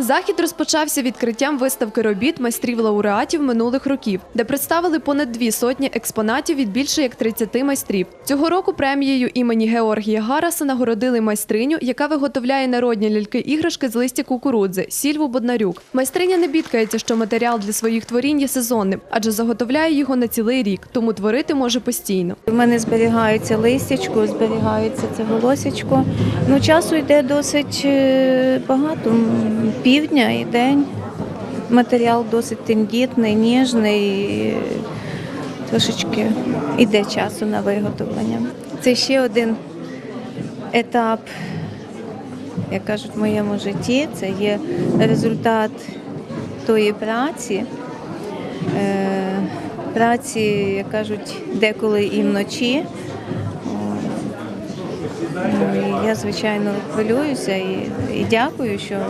Захід розпочався відкриттям виставки робіт майстрів лауреатів минулих років, де представили понад дві сотні експонатів від більше як 30 майстрів. Цього року премією імені Георгія Гараса нагородили майстриню, яка виготовляє народні ляльки-іграшки з листя кукурудзи Сільву Боднарюк. Майстриня не бідкається, що матеріал для своїх творінь є сезонним, адже заготовляє його на цілий рік, тому творити може постійно. У мене зберігається листячко, зберігається це волосячко. Ну, часу йде досить е, багато, півдня і день. Матеріал досить тендітний, ніжний, трошечки йде часу на виготовлення. Це ще один етап, як кажуть, в моєму житті. Це є результат тої праці. Е, праці, як кажуть, деколи і вночі. І Я, звичайно, хвилююся і, і дякую, що е,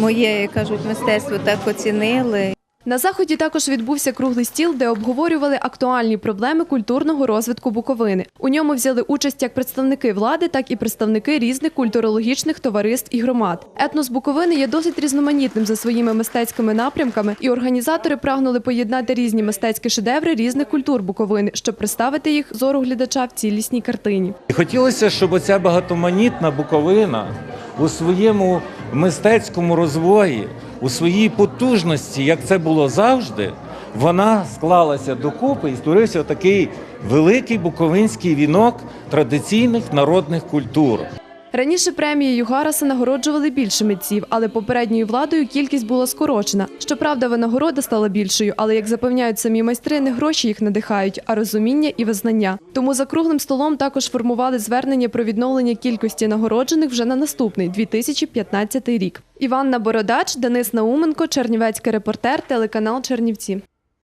моє, кажуть, мистецтво так оцінили. На заході також відбувся круглий стіл, де обговорювали актуальні проблеми культурного розвитку Буковини. У ньому взяли участь як представники влади, так і представники різних культурологічних товариств і громад. Етнос Буковини є досить різноманітним за своїми мистецькими напрямками, і організатори прагнули поєднати різні мистецькі шедеври різних культур Буковини, щоб представити їх зору глядача в цілісній картині. Хотілося, щоб оця багатоманітна Буковина у своєму мистецькому розвої, у своїй потужності, як це було завжди, вона склалася докупи і створився такий великий буковинський вінок традиційних народних культур. Раніше премією Гараса нагороджували більше митців, але попередньою владою кількість була скорочена. Щоправда, винагорода стала більшою, але як запевняють самі майстри, не гроші їх надихають, а розуміння і визнання. Тому за круглим столом також формували звернення про відновлення кількості нагороджених вже на наступний 2015 рік. Іванна Бородач, Денис Науменко, Чернівецький репортер, телеканал Чернівці.